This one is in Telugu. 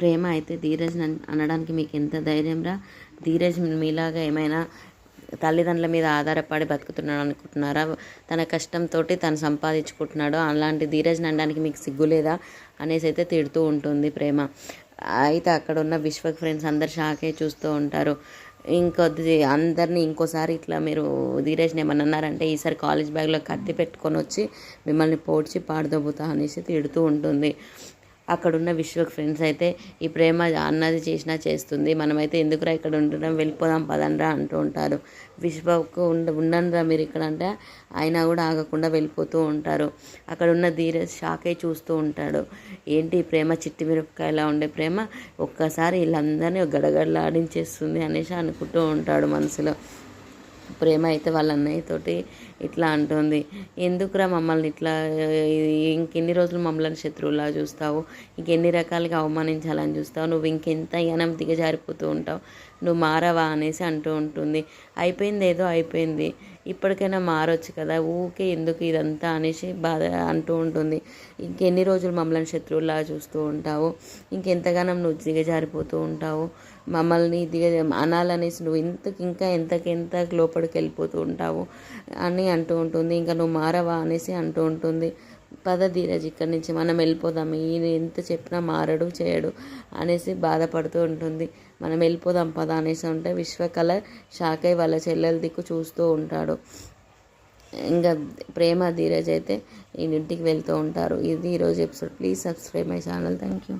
ప్రేమ అయితే ధీరజ్ అనడానికి మీకు ఎంత ధైర్యం రా? ధీరజ్ మీలాగా ఏమైనా తల్లిదండ్రుల మీద ఆధారపడి బతుకుతున్నాడు అనుకుంటున్నారా? తన కష్టంతో తను సంపాదించుకుంటున్నాడు. అలాంటి ధీరజ్ అనడానికి మీకు సిగ్గు లేదా? అనేసి అయితే తిడుతూ ఉంటుంది ప్రేమ. అయితే అక్కడ ఉన్న విశ్వ ఫ్రెండ్స్ అందరు షాకే చూస్తూ ఉంటారు. ఇంకొద్ది అందరినీ ఇంకోసారి ఇట్లా మీరు ధీరజ్ని ఏమన్నా అన్నారంటే ఈసారి కాలేజ్ బ్యాగ్లో కత్తి పెట్టుకొని వచ్చి మిమ్మల్ని పోడ్చి పాడదొబ్బుతా అనేసి తిడుతూ ఉంటుంది. అక్కడున్న విశ్వ ఫ్రెండ్స్ అయితే ఈ ప్రేమ అన్నది చేసినా చేస్తుంది. మనమైతే ఎందుకురా ఇక్కడ ఉంటున్నాం? వెళ్ళిపోదాం పదండ్రా అంటూ ఉంటారు. విశ్వకు ఉండ ఉండండిరా మీరు ఇక్కడ అంటే అయినా కూడా ఆగకుండా వెళ్ళిపోతూ ఉంటారు. అక్కడ ఉన్న ధీరజ్ చూస్తూ ఉంటాడు. ఏంటి ఈ ప్రేమ? చిట్టి మిరపకాయలా ఉండే ప్రేమ? ఒక్కసారి వీళ్ళందరినీ గడగడలాడించేస్తుంది అనేసి అనుకుంటూ ఉంటాడు మనసులో. ప్రేమ అయితే వాళ్ళ అన్నయ్యతోటి ఇట్లా అంటుంది. ఎందుకురా మమ్మల్ని ఇట్లా ఇంకెన్ని రోజులు మమ్మల్ని శత్రువులా చూస్తావు? ఇంకెన్ని రకాలుగా అవమానించాలని చూస్తావు? నువ్వు ఇంకెంత యనం దిగజారిపోతూ ఉంటావు? నువ్వు మారవా అనేసి అంటూ ఉంటుంది. అయిపోయింది ఏదో అయిపోయింది. ఇప్పటికైనా మారొచ్చు కదా. ఊకే ఎందుకు ఇదంతా అనేసి బాధ అంటూ ఉంటుంది. ఇంకెన్ని రోజులు మమ్మల్ని శత్రువులా చూస్తూ ఉంటావు? ఇంకెంతగానో నువ్వు దిగజారిపోతూ ఉంటావు? మమ్మల్ని దిగ అనాలనేసి నువ్వు ఇంతకి ఇంకా ఎంతకెంత లోపలికి వెళ్ళిపోతూ ఉంటావు? అని అంటూ ఉంటుంది. ఇంకా నువ్వు మారవా అనేసి అంటూ ఉంటుంది. పద ధీరజ్ ఇక్కడి నుంచి మనం వెళ్ళిపోదాం. ఈయన ఎంత చెప్పినా మారడు చేయడు అనేసి బాధపడుతూ ఉంటుంది. మనం వెళ్ళిపోదాం పద అనేసి ఉంటే విశ్వకళ షాక్ అయి వాళ్ళ చెల్లెల దిక్కు చూస్తూ ఉంటాడు. ఇంకా ప్రేమ ధీరజ్ అయితే ఈయన ఇంటికి వెళ్తూ ఉంటారు. ఇది ఈరోజు episode. Please subscribe my channel. Thank you